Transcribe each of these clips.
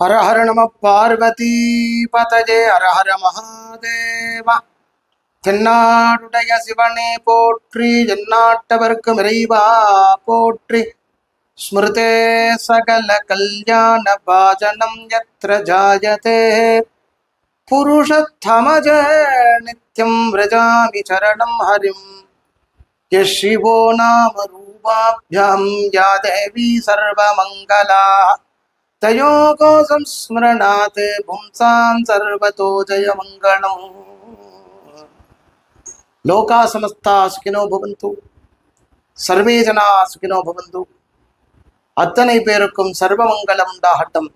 ஹர ஹர நம பார்வதி பதஜே ஹர ஹர மகாதேவா தென்னாடுடைய சிவனே போற்றி எந்நாட்டவர்க்கும் இறைவா போற்றி. ஸ்மிருதே சகல கல்யாண பாஜனம் எத்திர ஜாயதே. புருஷத்தமஜ நித்யம் விரஜாமி சரணம் ஹரிம். யஷிவோ நாம ரூபாபியாம் யா தேவி தயோகோசம் ஸ்மரணாத் பும்சான் சர்வதோ ஜய மங்களம் லோகா சமஸ்தா சுகினோ பவந்து சர்வே ஜனா சுகினோ பவந்து அத்தனை பேருக்கும் சர்வமங்கலம் உண்டாகட்டும்.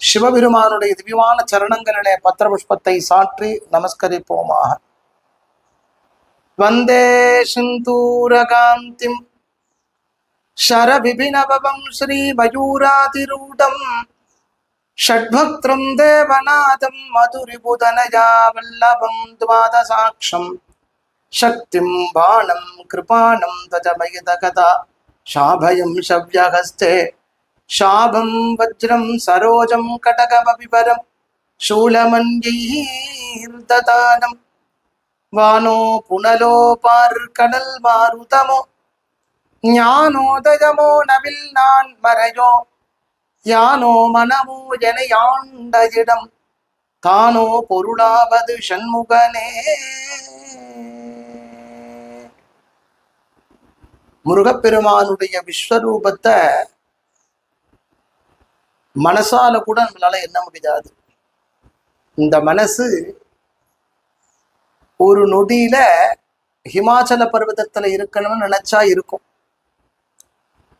சிவபெருமானுடைய திவ்யமான சரணங்களிலே பத்திர புஷ்பத்தை சாற்றி நமஸ்கரிப்போமாக. வந்தே சிந்தூரகாந்திம் शरविभिनवं श्रीमयूरातिरूढम् षड्भक्त्रं देवनाथं मधुरिबुधनया वल्लभं द्वादशाक्षम् शक्तिं बाणं कृपाणं तजमयितकथा शाभयं शव्यहस्ते शाभं वज्रं सरोजं कटकमपिपरं शूलमन्यैर्ददानं वानो पुनलोपार्कनल् मारुतमो ஞானோதயமோ நவில் நான் மறையோ. யானோ மனமோ என யாண்ட இடம் தானோ பொருளாவது சண்முகனே. முருகப்பெருமானுடைய விஸ்வரூபத்தை மனசால கூட நம்மளால எண்ண முடியாது. இந்த மனசு ஒரு நொடியில ஹிமாச்சல பர்வதத்துல இருக்கணும்னு நினைச்சா இருக்கும்.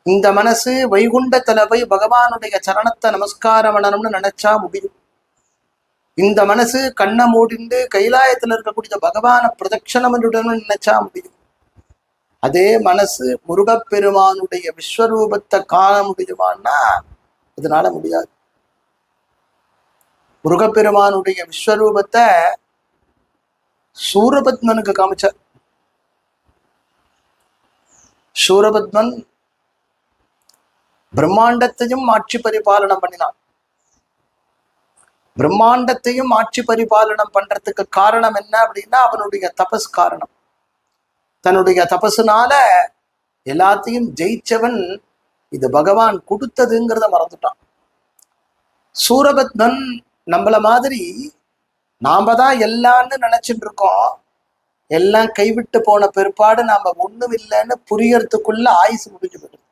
இந்த மனசு வைகுண்டத்துல போய் பகவானுடைய சரணத்தை நமஸ்காரம் பண்ணணும்னு நினைச்சா முடியும். இந்த மனசு கண்ணை மூடிண்டு கைலாயத்துல இருக்கக்கூடிய பகவான பிரதட்சணம் நினைச்சா முடியும். அதே மனசு முருகப்பெருமானுடைய விஸ்வரூபத்தை காண முடியுமான்னா அதனால முடியாது. முருகப்பெருமானுடைய விஸ்வரூபத்தை சூரபத்மனுக்கு காமிச்சார். சூரபத்மன் பிரம்மாண்டத்தையும் ஆட்சி பரிபாலனம் பண்ணினான். பிரம்மாண்டத்தையும் ஆட்சி பரிபாலனம் பண்றதுக்கு காரணம் என்ன அப்படின்னா அவனுடைய தபஸ் காரணம். தன்னுடைய தபசுனால எல்லாத்தையும் ஜெயிச்சவன் இது பகவான் கொடுத்ததுங்கிறத மறந்துட்டான். சூரபத்மன் நம்மள மாதிரி நாம தான் எல்லான்னு நினைச்சிட்டு இருக்கோம் எல்லாம் கைவிட்டு போன பிற்பாடு நாம ஒண்ணும் இல்லைன்னு புரியறதுக்குள்ள ஆயுசு முடிஞ்சு போயிடுது.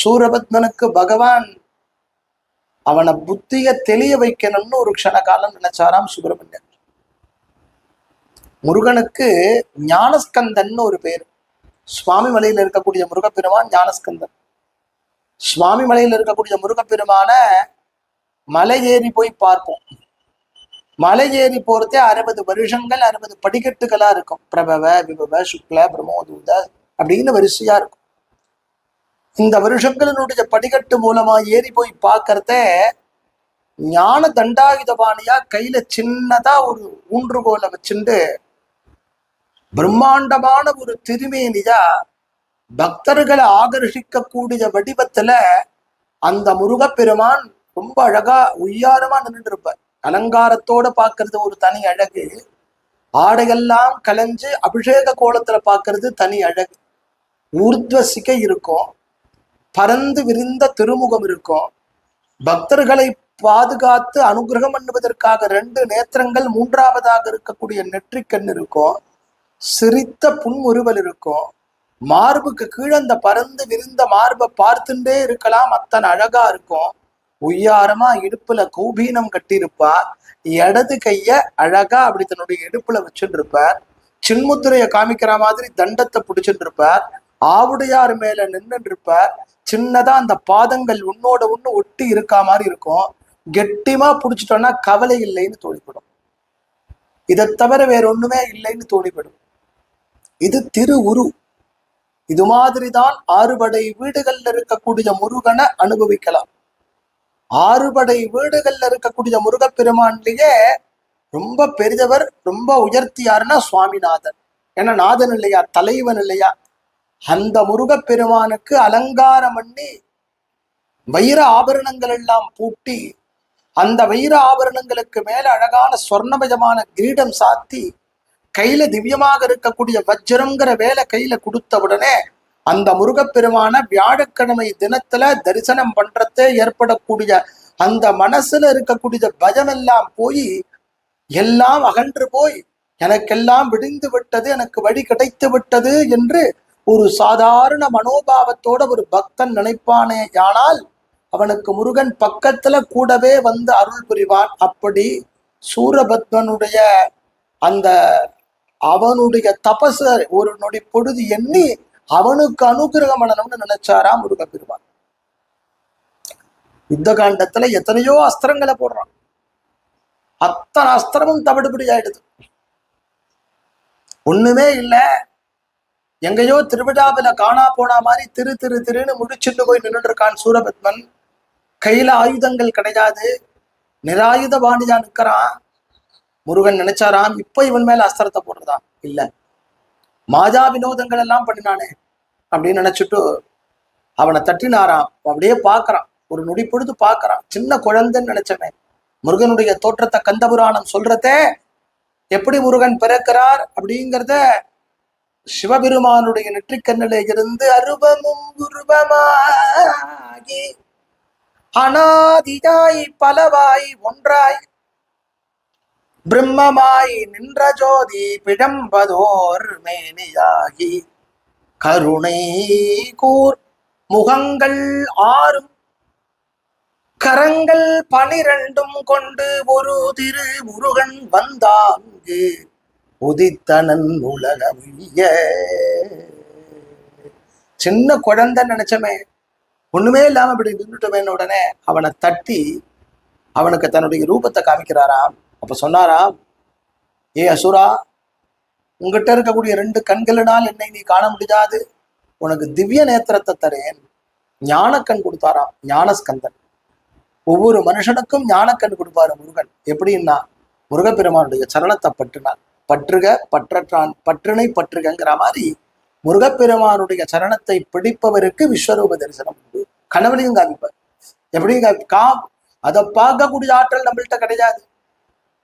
சூரபத்மனுக்கு பகவான் அவனை புத்திய தெளிய வைக்கணும்னு ஒரு க்ஷண காலம் நினைச்சாராம் சுப்பிரமணியன் முருகனுக்கு ஞானஸ்கந்தன் ஒரு பேர். சுவாமி மலையில இருக்கக்கூடிய முருகப்பெருமான் ஞானஸ்கந்தன். சுவாமி மலையில இருக்கக்கூடிய முருகப்பெருமான மலை ஏறி போய் பார்ப்போம். மலை ஏறி போறதே அறுபது வருஷங்கள் அறுபது படிக்கட்டுகளா இருக்கும். பிரபவ விபவ சுக்ல பிரமோதூத அப்படின்னு வரிசையா இருக்கும். இந்த வருஷங்களினுடைய படிக்கட்டு மூலமா ஏறி போய் பார்க்கறத ஞான தண்டாயுதபாணியா கையில சின்னதா ஒரு ஊன்றுகோலை வச்சுண்டு பிரம்மாண்டமான ஒரு திருமேனியா பக்தர்களை ஆகர்ஷிக்கக்கூடிய வடிவத்துல அந்த முருகப்பெருமான் ரொம்ப அழகா உய்யாரமா நின்றுட்டு இருப்பார் அலங்காரத்தோட பாக்குறது ஒரு தனி அழகு. ஆடையெல்லாம் கலைஞ்சு அபிஷேக கோலத்துல பாக்குறது தனி அழகு. ஊர்த்வசிக்க இருக்கும். பரந்து விரிந்த திருமுகம் இருக்கும். பக்தர்களை பாதுகாத்து அனுகிரகம் பண்ணுவதற்காக ரெண்டு நேத்திரங்கள் மூன்றாவதாக இருக்கக்கூடிய நெற்றிக்கண் இருக்கும். சிரித்த புன்முறுவல் இருக்கும். மார்புக்கு கீழே அந்த பறந்து விரிந்த மார்பை பார்த்துட்டே இருக்கலாம். அத்தன் அழகா இருக்கும். உய்யாரமா இடுப்புல கௌபீனம் கட்டியிருப்பார். இடது கைய அழகா அப்படி தன்னுடைய இடுப்புல வச்சுட்டு இருப்பார் சின்முத்திரைய காமிக்கிற மாதிரி தண்டத்தை பிடிச்சிட்டு இருப்பார் ஆவுடையார் மேல நின்றுட்டு இருப்ப சின்னதா அந்த பாதங்கள் உன்னோட ஒண்ணு ஒட்டி இருக்கா மாதிரி இருக்கும். கெட்டிமா பிடிச்சிட்டோம்னா கவலை இல்லைன்னு தோணிப்படும். இதை தவிர வேற ஒண்ணுமே இல்லைன்னு தோணிப்படும். இது திரு உரு. இது மாதிரிதான் ஆறுபடை வீடுகள்ல இருக்கக்கூடிய முருகனை அனுபவிக்கலாம். ஆறுபடை வீடுகள்ல இருக்கக்கூடிய முருகப்பெருமான்லயே ரொம்ப பெரியவர் ரொம்ப உயர்த்தியாருன்னா சுவாமிநாதன். ஏன்னா நாதன் இல்லையா தலைவன் இல்லையா அந்த முருகப்பெருமானுக்கு அலங்காரம் பண்ணி வைர ஆபரணங்கள் எல்லாம் பூட்டி அந்த வைர ஆபரணங்களுக்கு மேல அழகான சொர்ணமயமான கிரீடம் சாத்தி கையில திவ்யமாக இருக்கக்கூடிய வஜ்ரங்கிற வேலை கையில கொடுத்த உடனே அந்த முருகப்பெருமான வியாழக்கிழமை தினத்துல தரிசனம் பண்றதே ஏற்படக்கூடிய அந்த மனசுல இருக்கக்கூடிய பயம் எல்லாம் போய் எல்லாம் அகன்று போய் எனக்கெல்லாம் விடிந்து விட்டது எனக்கு வழி கிடைத்து விட்டது என்று ஒரு சாதாரண மனோபாவத்தோட ஒரு பக்தன் நினைப்பானே ஆனால் அவனுக்கு முருகன் பக்கத்துல கூடவே வந்து அருள் புரிவான். அப்படி சூரபத்மனுடைய அந்த அவனுடைய தபச ஒரு நொடி பொழுது எண்ணி அவனுக்கு அனுகிரகம் பண்ணணும்னு நினைச்சாரா முருகப்பெருமான் யுத்த காண்டத்துல எத்தனையோ அஸ்திரங்களை போடுறான். அத்தனை அஸ்திரமும் தவிடுபடி ஆயிடுது ஒண்ணுமே இல்ல எங்கேயோ திருவிழாவில காணா போனா மாதிரி திரு திரு திருன்னு முடிச்சுட்டு போய் நின்று இருக்கான் சூரபத்மன். கையில ஆயுதங்கள் கிடையாது. நிராயுத பாணியா நிற்கிறான் முருகன் நினைச்சாராம் இப்ப இவன் மேல அஸ்திரத்தை போடுறதா? இல்ல. மாஜா வினோதங்கள் எல்லாம் பண்ணினானே அப்படின்னு நினைச்சிட்டு அவனை தட்டினாராம். அப்படியே பாக்குறான். ஒரு நொடி பொழுது பாக்குறான். சின்ன குழந்தைன்னு நினைச்சவன். முருகனுடைய தோற்றத்தை கந்தபுராணம் சொல்றதே எப்படி முருகன் பிறக்கிறார் அப்படிங்கிறத சிவபெருமானுடைய நெற்றிக்கண்ணிலே இருந்து அருபமும் உருவமாகி அனாதியாய் பலவாய் ஒன்றாய் பிரம்மமாய் நின்ற ஜோதி பிழம்பதோர் மேனியாகி. கருணை கூர் முகங்கள் ஆறும் கரங்கள் பனிரெண்டும் கொண்டு ஒரு திரு முருகன் வந்தாங்கு. உதித்தனன் உலகவிய சின்ன குழந்தை நினைச்சமே. ஒண்ணுமே இல்லாம இப்படி நின்றுட்டமே உடனே? அவனை தட்டி அவனுக்கு தன்னுடைய ரூபத்தை காமிக்கிறாராம். அப்ப சொன்னாராம் ஏ அசுரா உங்ககிட்ட இருக்கக்கூடிய ரெண்டு கண்களினால் என்னை நீ காண முடியாது. உனக்கு திவ்ய நேத்திரத்தை தரேன். ஞானக்கண் கொடுத்தாராம் ஞானஸ்கந்தன். ஒவ்வொரு மனுஷனுக்கும் ஞானக்கண் கொடுப்பாரு முருகன். எப்படின்னா முருகப்பெருமானுடைய சரணத்தை பட்டுனான் பற்றுக பற்றற்றான் பற்றினை பற்றுகங்கிற மாதிரி முருகப்பெருமானுடைய சரணத்தை பிடிப்பவருக்கு விஸ்வரூப தரிசனம் உண்டு. கனவுலையும் காமிப்பார். எப்படியும் கா அதை பார்க்கக்கூடிய ஆற்றல் நம்மள்கிட்ட கிடையாது.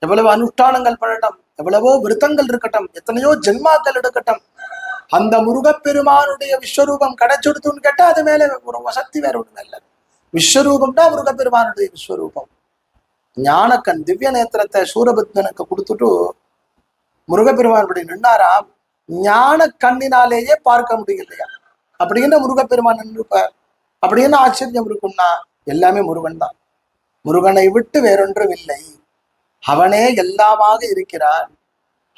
எவ்வளவு அனுஷ்டானங்கள் பண்ணட்டும் எவ்வளவோ விருத்தங்கள் இருக்கட்டும் எத்தனையோ ஜென்மாக்கள் எடுக்கட்டும் அந்த முருகப்பெருமானுடைய விஸ்வரூபம் கிடைச்சுடுத்துன்னு கேட்டா அது மேல ஒரு வசதி வேற ஒண்ணும் இல்லை. விஸ்வரூபம் தான் முருகப்பெருமானுடைய விஸ்வரூபம். ஞானக்கண் திவ்ய நேத்திரத்தை சூரபத்மனுக்கு கொடுத்துட்டு முருகப்பெருமான் இப்படி நின்னாராம் ஞான கண்ணினாலேயே பார்க்க முடியலையா? அப்படின்னு முருகப்பெருமான் நின்றுப்பார்? அப்படின்னு ஆச்சரியம் இருக்கும்னா எல்லாமே முருகன் தான். முருகனை விட்டு வேறொன்றும் இல்லை. அவனே எல்லாமாக இருக்கிறான்.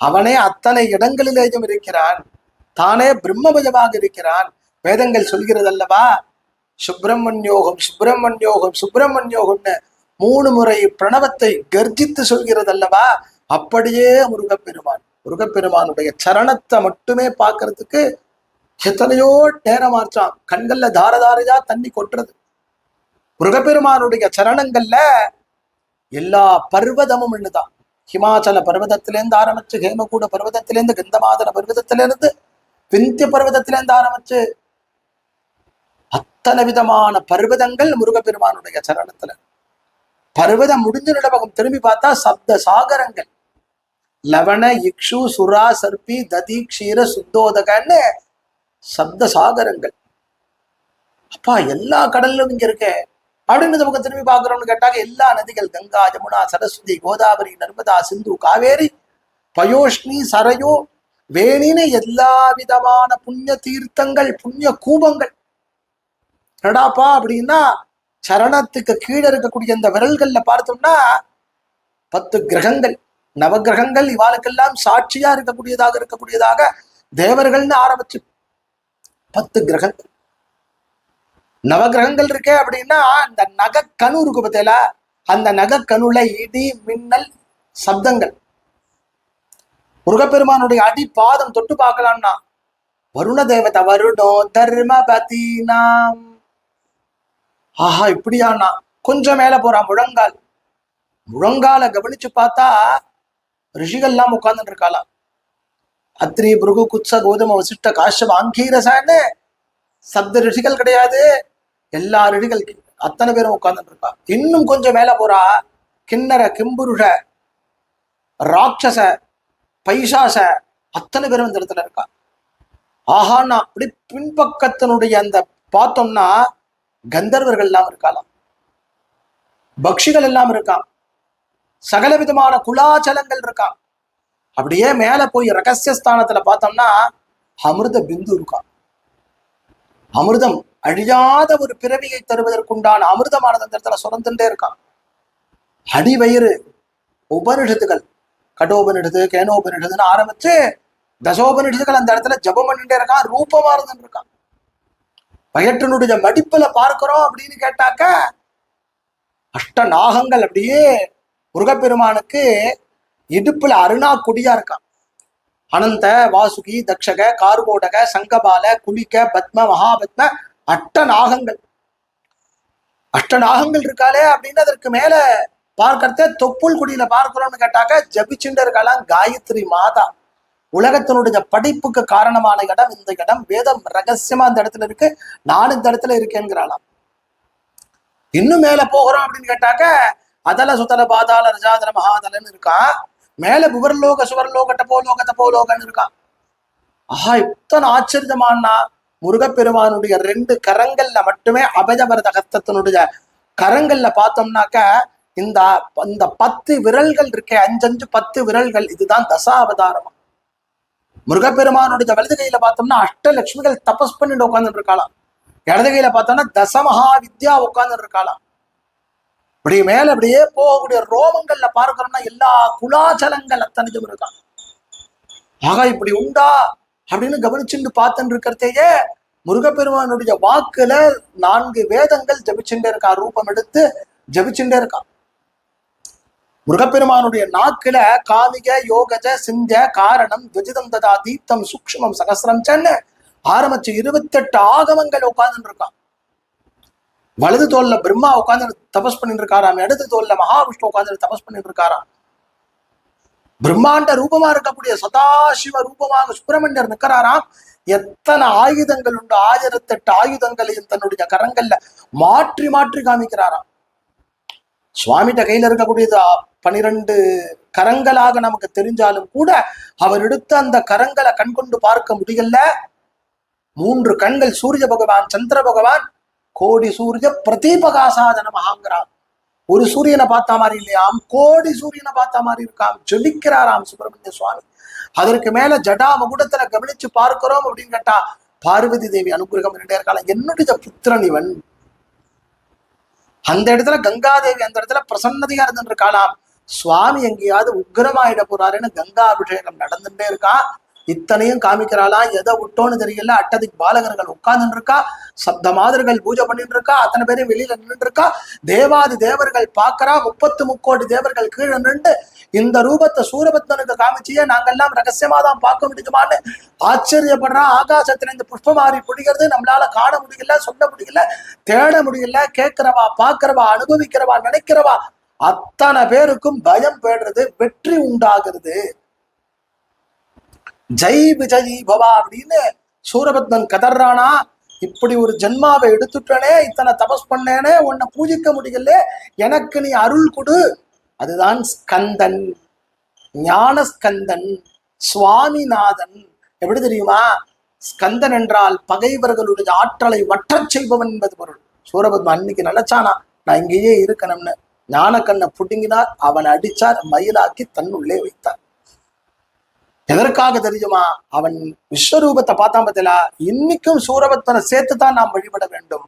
அவனே அத்தனை இடங்களிலேயும் இருக்கிறான். தானே பிரம்மபயமாக இருக்கிறான். வேதங்கள் சொல்கிறது அல்லவா சுப்பிரமணியோகம் சுப்பிரமணியோகம் சுப்பிரமணியோகம்னு மூணு முறை பிரணவத்தை கர்ஜித்து சொல்கிறது அல்லவா அப்படியே முருகப்பெருமான் முருகப்பெருமானுடைய சரணத்தை மட்டுமே பார்க்கறதுக்கு எத்தனையோ நேரம் ஆச்சாம். கண்கள்ல தாரதாரையா தண்ணி கொட்டுறது. முருகப்பெருமானுடைய சரணங்கள்ல எல்லா பர்வதமும் என்னதான் ஹிமாச்சல பர்வதத்திலேருந்து ஆரம்பிச்சு ஹேமகூட பர்வதத்திலேருந்து கந்தமாதன பர்வதத்திலிருந்து விந்திய பர்வதத்திலேருந்து ஆரம்பிச்சு அத்தனை விதமான பர்வதங்கள் முருகப்பெருமானுடைய சரணத்துல. பர்வதம் முடிஞ்ச நிலவகம் திரும்பி பார்த்தா சப்த சாகரங்கள். லவண இக்ஷு சுரா சர்பி ததி க்ஷீர சுத்தோதகன்னு சப்த சாகரங்கள் அப்பா எல்லா கடல்லும் இங்க இருக்க. அப்படின்னு நமக்கு திரும்பி பார்க்கிறோம்னு கேட்டாங்க எல்லா நதிகள் கங்கா ஜமுனா சரஸ்வதி கோதாவரி நர்மதா சிந்து காவேரி பயோஷ்ணி சரையோ வேணின்னு எல்லா விதமான புண்ணிய தீர்த்தங்கள் புண்ணிய கூபங்கள். என்னடாப்பா அப்படின்னா சரணத்துக்கு கீழே இருக்கக்கூடிய இந்த விரல்கள்ல பார்த்தோம்னா பத்து கிரகங்கள். நவகிரகங்கள் இவாளுக்கெல்லாம் சாட்சியா இருக்கக்கூடியதாக இருக்கக்கூடியதாக தேவர்கள்னு ஆரம்பிச்சு பத்து கிரகங்கள். நவகிரகங்கள் இருக்கே அப்படின்னா இந்த நகக்கணு இருக்கு பத்தியில அந்த நகக்கணுல இடி மின்னல் சப்தங்கள். முருகப்பெருமானுடைய அடி பாதம் தொட்டு பார்க்கலாம்னா வருண தேவதை வருடம் தர்மபதி நாம். ஆஹா இப்படியானா கொஞ்சம் மேல போறான் முழங்கால். முழங்கால கவனிச்சு பார்த்தா ரிஷிகள்லாம் உட்கார்ந்துட்டு இருக்காளாம் அத்ரி புருகு குச்ச கோதும வசிஷ்ட காஷ்யப ஆங்கீரசான்னு சப்த ரிஷிகள் கிடையாது எல்லா ரிஷிகள் அத்தனை பேரும் உட்கார்ந்துட்டு இருக்கா இன்னும் கொஞ்சம் மேல போறா கிண்ணற கிம்புருஷ ராட்சச பைசாச அத்தனை பேரும் இந்த இடத்துல இருக்கா ஆஹான்னா அப்படி பின்பக்கத்தினுடைய அந்த பார்த்தோம்னா கந்தர்வர்கள் எல்லாம் இருக்கலாம் பக்ஷிகள் எல்லாம் இருக்கான் சகல விதமான குலாச்சலங்கள் இருக்கான் அப்படியே மேல போய் ரகசியஸ்தானத்துல பார்த்தோம்னா அமிர்த பிந்து இருக்கான் அமிர்தம் அழியாத ஒரு பிறவியை தருவதற்குண்டான அமிர்தமானது அந்த இடத்துல சுரந்துட்டே இருக்கான் அடிவயிறு உபனிஷத்துகள் கடோபனிஷத்து கேனோபனிஷத்துன்னு ஆரம்பிச்சு தசோபனிஷத்துகள் அந்த இடத்துல ஜபம் பண்ணிட்டே இருக்கான் ரூபமா இருந்துட்டு இருக்கான் வயற்றினுடைய மடிப்புல பார்க்கிறோம் அப்படின்னு கேட்டாக்க அஷ்ட நாகங்கள் அப்படியே முருகப்பெருமானுக்கு இடுப்புல அருணா கொடியா இருக்கான். அனந்த வாசுகி தக்ஷக கார்கோடக சங்கபால குலிக்க பத்ம மகாபத்ம அட்ட நாகங்கள் அஷ்ட நாகங்கள் இருக்காளே அப்படின்னு அதற்கு மேல பார்க்கறத தொப்புள் குடியில பார்க்கிறோம்னு கேட்டாக்க ஜபிச்சுண்டு இருக்கலாம் காயத்ரி மாதா. உலகத்தினுடைய படைப்புக்கு காரணமான இடம் இந்த இடம். வேதம் ரகசியமா இந்த இடத்துல இருக்கு. நான் இந்த இடத்துல இருக்கேங்கிறாளாம் இன்னும் மேல போகிறோம் அப்படின்னு கேட்டாக்க அதல சுதல பாதாள ரஜாதல மகாதலன்னு இருக்கான் மேல புவர்லோக சுவர்லோக டபோலோக தபோலோகன்னு இருக்கான் ஆஹா இத்தனை ஆச்சரியமானா முருகப்பெருமானுடைய ரெண்டு கரங்கள்ல மட்டுமே அபஜபரத கத்தத்தினுடைய கரங்கள்ல பார்த்தோம்னாக்க இந்த இந்த பத்து விரல்கள் இருக்கே அஞ்சஞ்சு பத்து விரல்கள் இதுதான் தசாவதாரமா. முருகப்பெருமானுடைய வலது கையில பார்த்தோம்னா அஷ்டலட்சுமிகள் தபஸ் பண்ணிட்டு உட்காந்துட்டு இருக்காளாம். இடது கையில பார்த்தோம்னா தசமகா வித்யா உட்காந்துட்டு இருக்காளாம். இப்படி மேல அப்படியே போகக்கூடிய ரோமங்கள்ல பார்க்கிறோம்னா எல்லா குலாச்சலங்கள் அத்தனைக்கும் இருக்கான் ஆகா இப்படி உண்டா அப்படின்னு கவனிச்சுட்டு பார்த்துட்டு இருக்கிறதையே முருகப்பெருமானுடைய வாக்குல நான்கு வேதங்கள் ஜபிச்சுட்டே இருக்கா. ரூபம் எடுத்து ஜபிச்சுட்டே இருக்கான் முருகப்பெருமானுடைய நாக்குல காமிக யோகஜ சிந்த காரணம் துவஜிதம் ததா தீப்தம் சூக்ஷ்மம் சகசிரம் சென்னு ஆரம்பிச்சு இருபத்தெட்டு ஆகமங்கள் உட்கார்ந்துட்டு இருக்கான் வலது தோல்ல பிரம்மா உட்கார்ந்து தபஸ் பண்ணிட்டு இருக்காராம் இடது தோல்ல மகாவிஷ்ணு உட்கார்ந்து தபஸ் பண்ணிட்டு இருக்காராம் பிரம்மாண்ட ரூபமா இருக்கக்கூடிய சதாசிவ ரூபமாக சுப்பிரமணியர் நிற்கிறாராம். எத்தனை ஆயுதங்கள் உண்டு? ஆயிரத்தெட்டு ஆயுதங்களையும் தன்னுடைய கரங்கள்ல மாற்றி மாற்றி காமிக்கிறாராம். சுவாமிகிட்ட கையில இருக்கக்கூடியது பனிரெண்டு கரங்களாக நமக்கு தெரிஞ்சாலும் கூட அவர் எடுத்த அந்த கரங்களை கண்கொண்டு பார்க்க முடியல. மூன்று கண்கள் சூரிய பகவான் சந்திர பகவான் கோடி சூரிய பிரதீபகாசாதன மகாங்கிறான் ஒரு சூரியனை பார்த்த மாதிரி இல்லையாம் கோடி சூரியனை பார்த்த மாதிரி இருக்காம் ஜொலிக்கிறாராம் சுப்பிரமணிய சுவாமி. அதற்கு மேல ஜடா முகுடத்துல கவனிச்சு பார்க்கிறோம் அப்படின்னு கேட்டா பார்வதி தேவி அனுகிரகம் இரண்டே இருக்கலாம் என்னுடைய புத்திரன் இவன். அந்த இடத்துல கங்காதேவி அந்த இடத்துல பிரசன்னதையா இருந்துட்டு இருக்காளாம். சுவாமி எங்கேயாவது உக்ரமாயிட போறாருன்னு கங்கா அபிஷேகம் நடந்துட்டே இருக்கான் இத்தனையும் காமிக்கிறாளா? எதை விட்டோன்னு தெரியல. அட்டதிக்கு பாலகர்கள் உட்கார்ந்துட்டு இருக்கா சப்த மாதர்கள் பூஜை பண்ணிட்டு இருக்கா அத்தனை பேரும் வெளியில நின்று இருக்கா தேவாதி தேவர்கள் பார்க்கறா? முப்பத்து முக்கோடி தேவர்கள் கீழே நின்று இந்த ரூபத்தை சூரபத்மனுக்கு காமிச்சியே நாங்கெல்லாம் ரகசியமா தான் பார்க்க முடியுமான்னு ஆச்சரியப்படுறா. ஆகாசத்துல இந்த புஷ்பமாரி பிடிக்கிறது நம்மளால காண முடியல சொல்ல முடியல தேட முடியல. கேட்கிறவா பார்க்கிறவா அனுபவிக்கிறவா நினைக்கிறவா அத்தனை பேருக்கும் பயம் பேடுறது வெற்றி உண்டாகிறது. ஜெய் விஜய் பவா அப்படின்னு சூரபத்மன் கதறானா இப்படி ஒரு ஜென்மாவை எடுத்துட்டனே இத்தனை தபஸ் பண்ணேனே உன்னை பூஜிக்க முடியல எனக்கு நீ அருள் கொடு. அதுதான் ஸ்கந்தன் ஞான ஸ்கந்தன் சுவாமிநாதன். எப்படி தெரியுமா? ஸ்கந்தன் என்றால் பகைவர்களுடைய ஆற்றலை வற்றச் செய்பவன் என்பது பொருள். சூரபத்மன் அன்னைக்கு நினைச்சானா நான் இங்கேயே இருக்கணும்னு. ஞானக்கண்ணை புடுங்கினார் அவன் அடிச்சார் மயிலாக்கி தன்னுள்ளே வைத்தார். எதற்காக தெரியுமா? அவன் விஸ்வரூபத்தை பார்த்தான் பத்திலா இன்னைக்கும் சூரபத்மனை சேர்த்து தான் நாம் வழிபட வேண்டும்.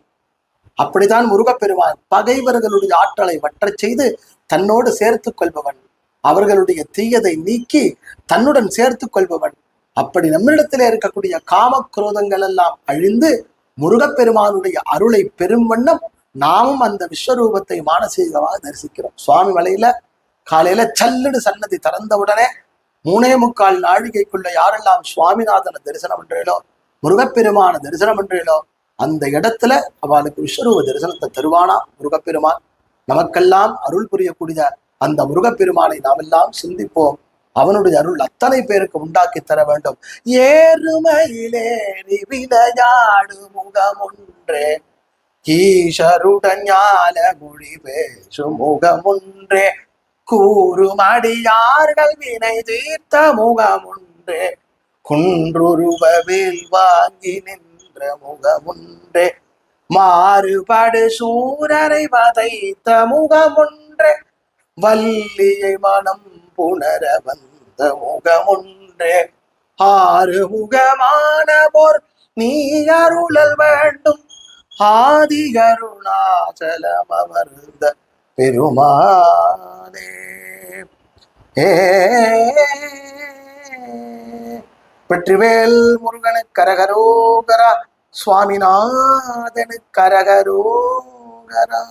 அப்படித்தான் முருகப்பெருமான் பகைவர்களுடைய ஆற்றலை வற்றச் செய்து தன்னோடு சேர்த்துக் கொள்பவன். அவர்களுடைய தீயதை நீக்கி தன்னுடன் சேர்த்துக் கொள்பவன். அப்படி நம்மிடத்திலே இருக்கக்கூடிய காம குரோதங்கள் எல்லாம் அழிந்து முருகப்பெருமானுடைய அருளை பெரும் வண்ணம் நாமும் அந்த விஸ்வரூபத்தை மானசீகமாக தரிசிக்கிறோம். சுவாமி மலையில காலையில சல்லுடு சன்னதி திறந்த உடனே மூணே முக்கால் நாழிகைக்குள்ள யாரெல்லாம் சுவாமிநாதனை தரிசனம் பண்றீங்களோ முருகப்பெருமான தரிசனம் பண்றீங்களோ அந்த இடத்துல அவளுக்கு விஸ்வரூப தரிசனத்தை தருவானா முருகப்பெருமான்? நமக்கெல்லாம் அருள் புரியக்கூடிய அந்த முருகப்பெருமானை நாம் எல்லாம் சிந்திப்போம். அவனுடைய அருள் அத்தனை பேருக்கு உண்டாக்கி தர வேண்டும். ஏறுமையிலேறி விளையாடு முகம் ஈஷருடன் ஞான மொழி பேசும் முகமுன்றே கூறுமடியார்கள் வினை தீர்த்த முகமுன்றே குன்றுருவில் வாங்கி நின்ற முகமுன்றே மாறுபடு சூரரை வதைத்த முகமுன்றே வல்லியை மனம் புணர வந்த முகமுன்றே ஆறு முகமான போர் நீ அருளல் வேண்டும். ஆதி அருணாச்சலம் அமர்ந்த பெருமானே ஏ. வெற்றிவேல் முருகனுக்கு கரகரோகரா சுவாமிநாதனு கரகரோகரா.